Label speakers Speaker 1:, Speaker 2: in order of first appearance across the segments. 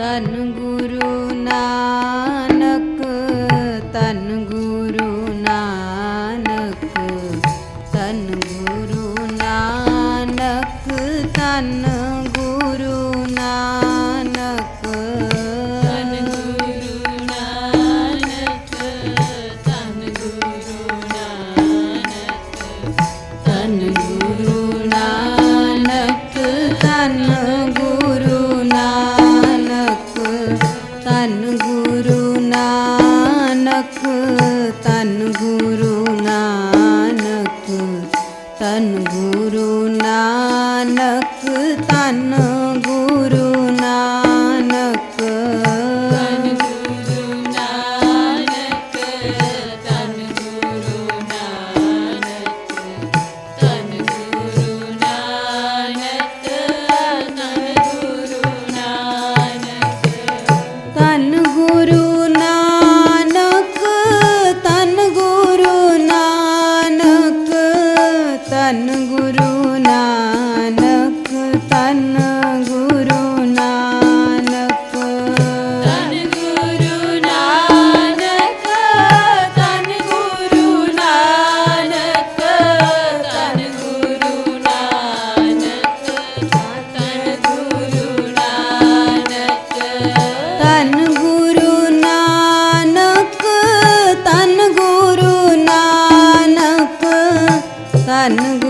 Speaker 1: ਤਨ ਗੁਰੂ ਨਾਨਕ ਤਨ मान गु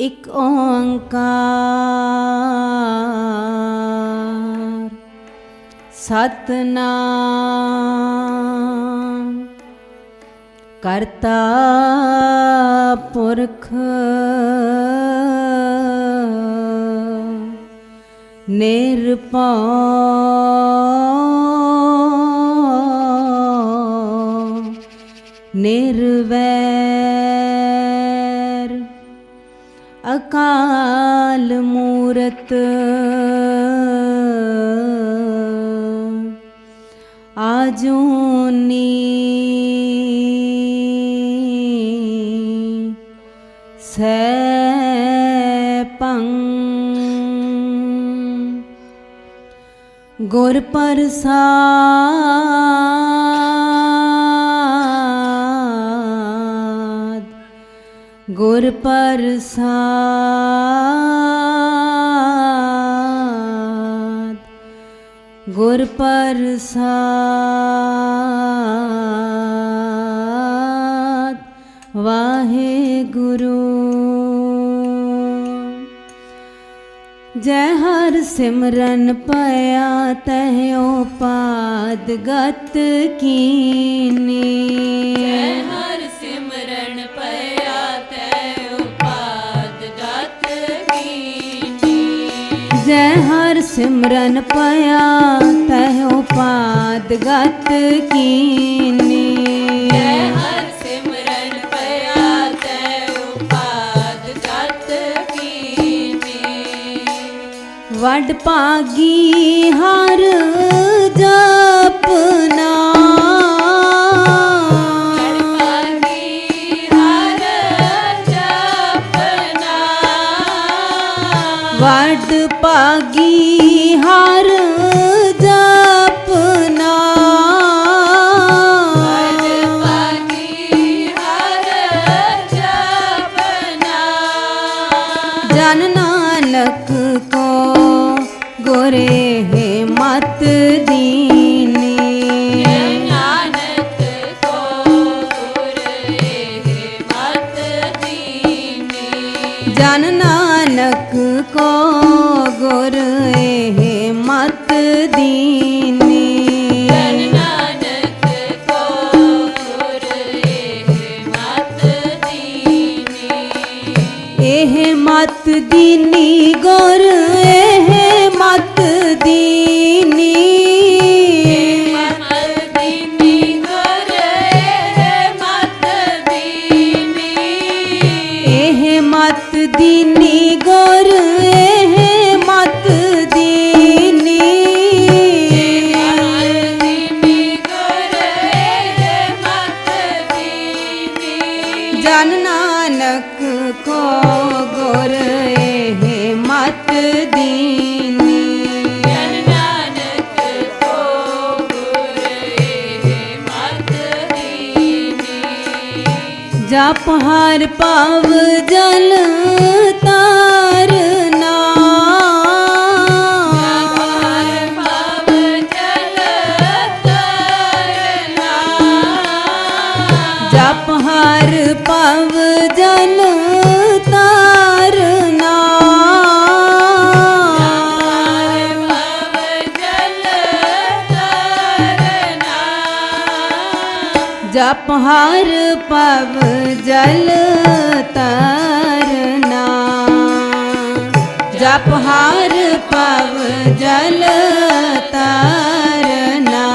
Speaker 1: ਇਕ ਓੰਕਾਰ। ਸਤਨਾਮ। ਕਰਤਾ ਪੁਰਖ ਨਿਰਭਉ ਨਿਰਵ ਅਕਾਲ ਮੂਰਤ। ਆਜੂਨੀ ਸੈਪੰ ਗੁਰ ਪ੍ਰਸਾਦ। ਗੁਰ ਪ੍ਰਸਾਦ ਗੁਰ ਪ੍ਰਸਾਦ ਵਾਹਿਗੁਰੂ। ਜੈ ਹਰ ਸਿਮਰਨ ਪਿਆ ਤਹਿਓ ਪਾਦ ਗਤ ਕੀਨੀ।
Speaker 2: ਹਰ
Speaker 1: ਜੈ ਹਰ ਸਿਮਰਨ ਪਿਆ ਤਹਿਓ ਪਾਦ ਗਤ ਕੀਨੀ।
Speaker 2: ਜੈ ਹਰ ਸਿਮਰਨ ਪਿਆ ਤੈ ਉਪਾਦ ਗਤ ਕੀਨੀ।
Speaker 1: ਵੱਡ ਭਾਗੀ ਹਰ ਜਪਨਾ।
Speaker 2: ਹਰ ਜਪਨਾ ਪਾਗੀ ਹਰ ਜਪਨਾ
Speaker 1: ਜਨ ਨਾਨਕ ਕੋ ਗੋਰੇ ਹੈ ਮਤ ਦੀਨੀ। ਜਨ ਨਾਨਕ ਕੋ ਗੁਰ ਮਤ ਦੀਨੀ
Speaker 2: ਨਾਨਕ ਕੋ ਗੁਰ ਇਹ ਮਤ ਦੀ
Speaker 1: ਜਪ ਹਰ ਪਾਵ ਜਲ ਤਾਰਨਾ
Speaker 2: ਹਰ ਭਵ ਜਲ ਤਰਨਾ
Speaker 1: ਜਪ ਹਰ ਪਵ ਜਲ ਤਾਰਨਾ
Speaker 2: ਜਲ
Speaker 1: ਜਪ ਹਰ ਪਵ ਜਲ ਤਰਨਾ ਜਪ ਹਰ ਪਵ ਜਲ ਤਰਨਾ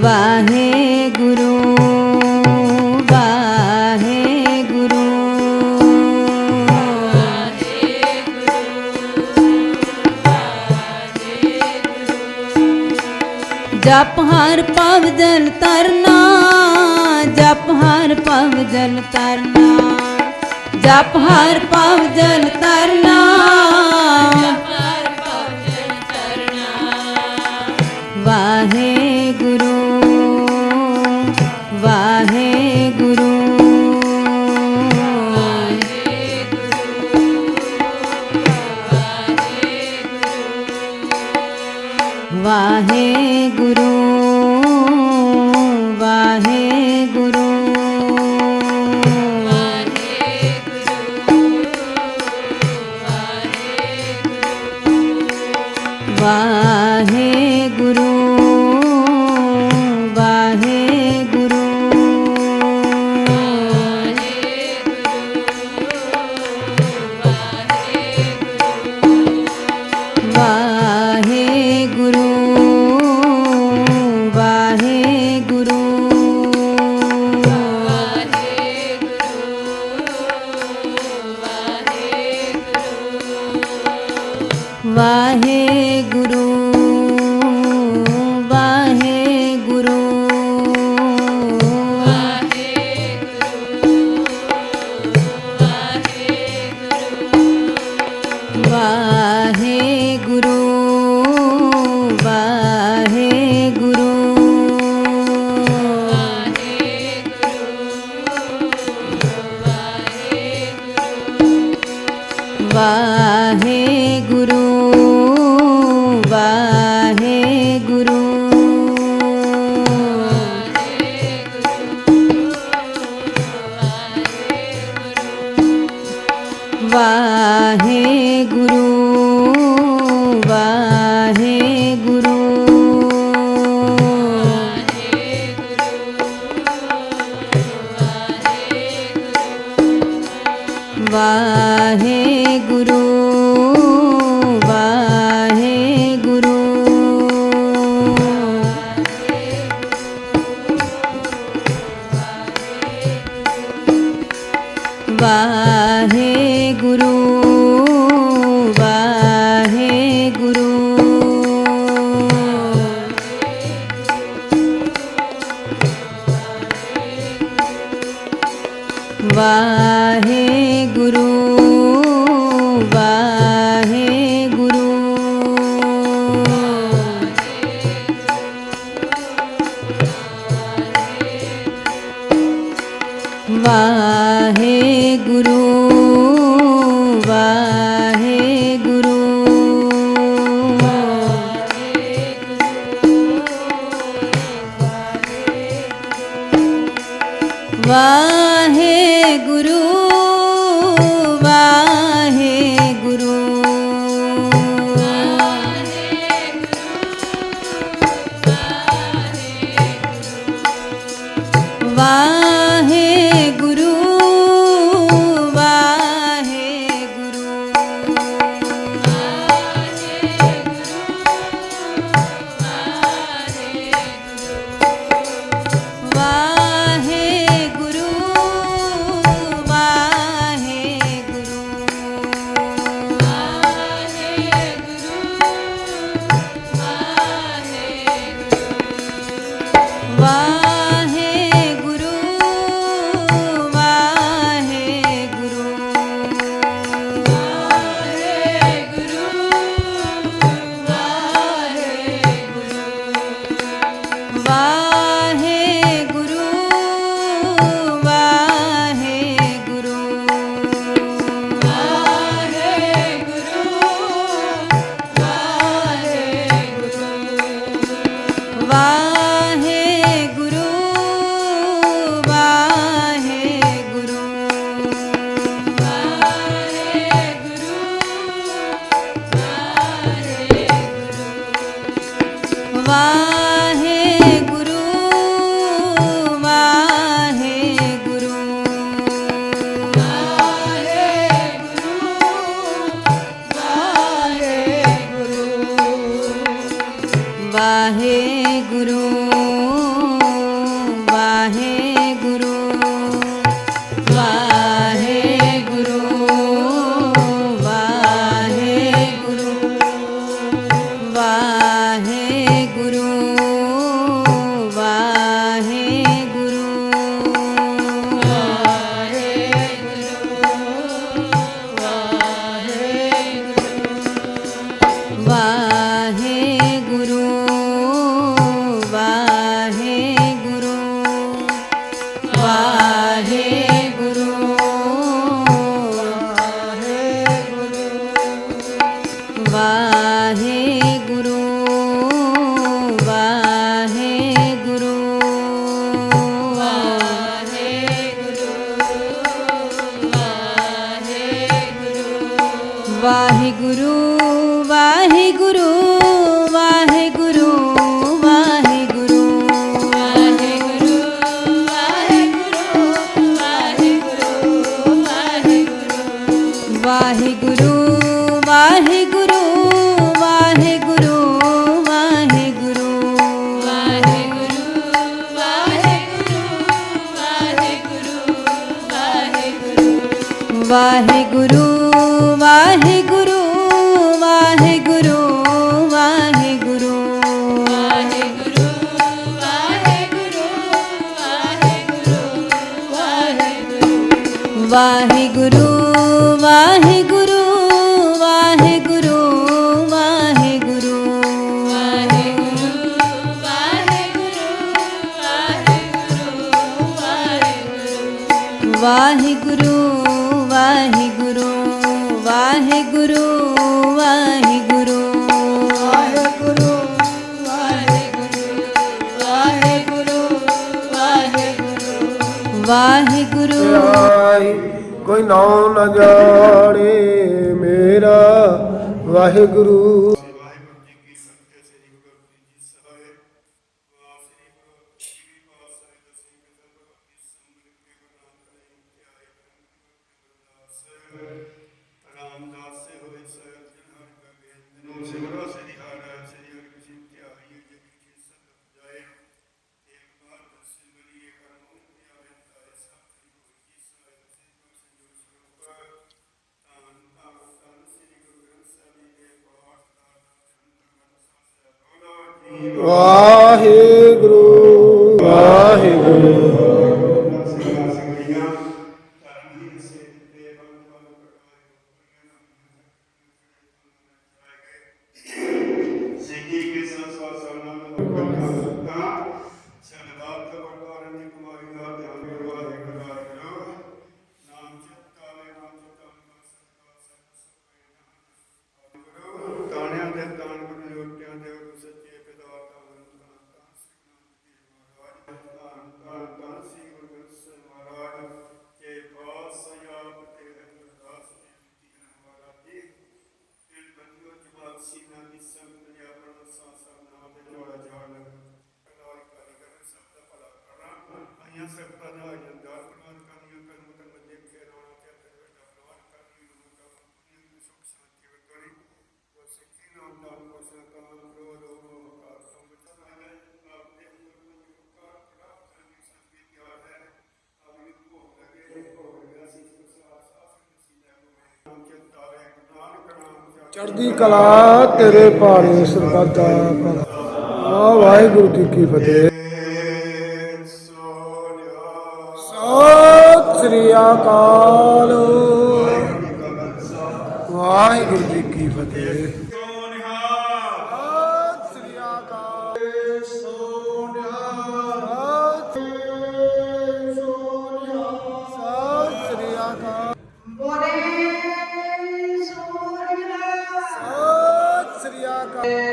Speaker 1: ਵਾਹਿਗੁਰੂ ਵਾਹਿਗੁਰੂ ਜਪ ਹਰ ਪਵ ਜਲ ਤਰਨਾ ਜਪ ਹਰ ਪਵ ਜਲ ਤਰਨਾ ਜਪ ਹਰ ਪਵ ਜਲ ਤਰਨਾ
Speaker 2: ਹਰ ਭਵ ਜਲ ਤਰਨਾ
Speaker 1: ਵਾਹਿਗੁਰੂ। ਵਾਹਿਗੁਰੂ ਵਾਹਿਗੁਰੂ गुरु Bye. ਵਾਹਿਗੁਰੂ ਵਾਹਿਗੁਰੂ। ਆਈ
Speaker 3: ਕੋਈ ਨਾਉ ਨਾ ਜਾਣੇ ਮੇਰਾ ਵਾਹਿਗੁਰੂ। ਚੜ੍ਹਦੀ ਕਲਾ ਤੇਰੇ ਪਾਣੀ ਸਰਬੱਤਾ ਆ ਵਾਹਿਗੁਰੂ ਜੀ ਕੀ ਫਤਿਹ। ਸਤਿ ਸ੍ਰੀ ਅਕਾਲ। ਵਾਹਿਗੁਰੂ ਜੀ ਕੀ ਫਤਿਹ।
Speaker 4: Bye.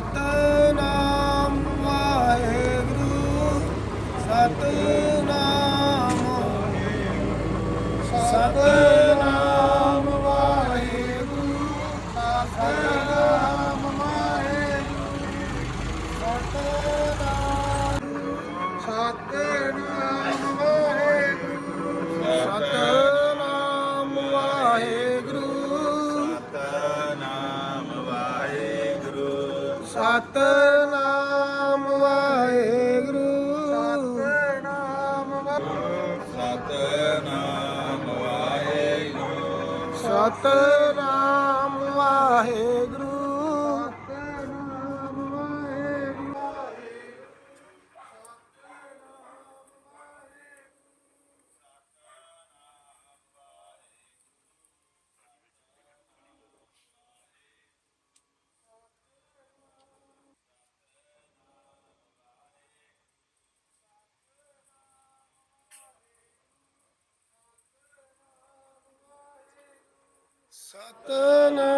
Speaker 4: った Satana.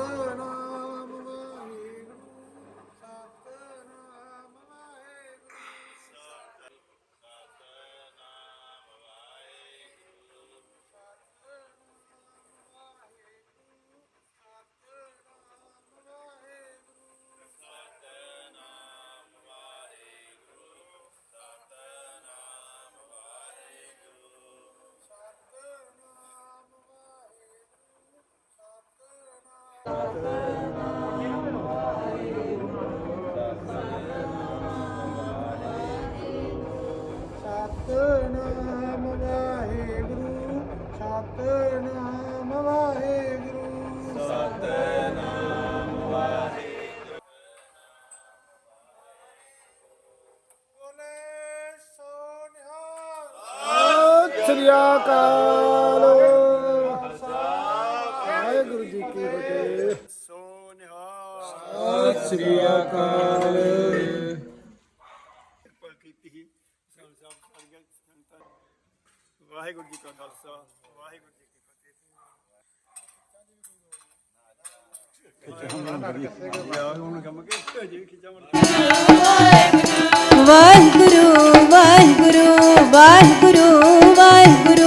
Speaker 4: ਅਕਾਲ। ਵਾਹਿਗੁਰੂ ਜੀ ਕੀ ਫਤਿਹ।
Speaker 3: ਸੋ ਨਿਹਾਲ
Speaker 4: ਸਤਿ ਸ੍ਰੀ ਅਕਾਲ।
Speaker 3: ਕਿਰਪਾ ਕੀਤੀ ਸੀ ਸਾਨੂੰ ਸਭ ਸਾਰੀਆਂ ਸੰਗਤਾਂ ਨੂੰ। ਵਾਹਿਗੁਰੂ ਜੀ ਕਾ ਖਾਲਸਾ ਵਾਹਿਗੁਰੂ ਜੀ ਕੀ ਫਤਿਹ।
Speaker 1: ਵਾਹਿਗੁਰੂ ਵਾਹਿਗੁਰੂ ਵਾਹਿਗੁਰੂ।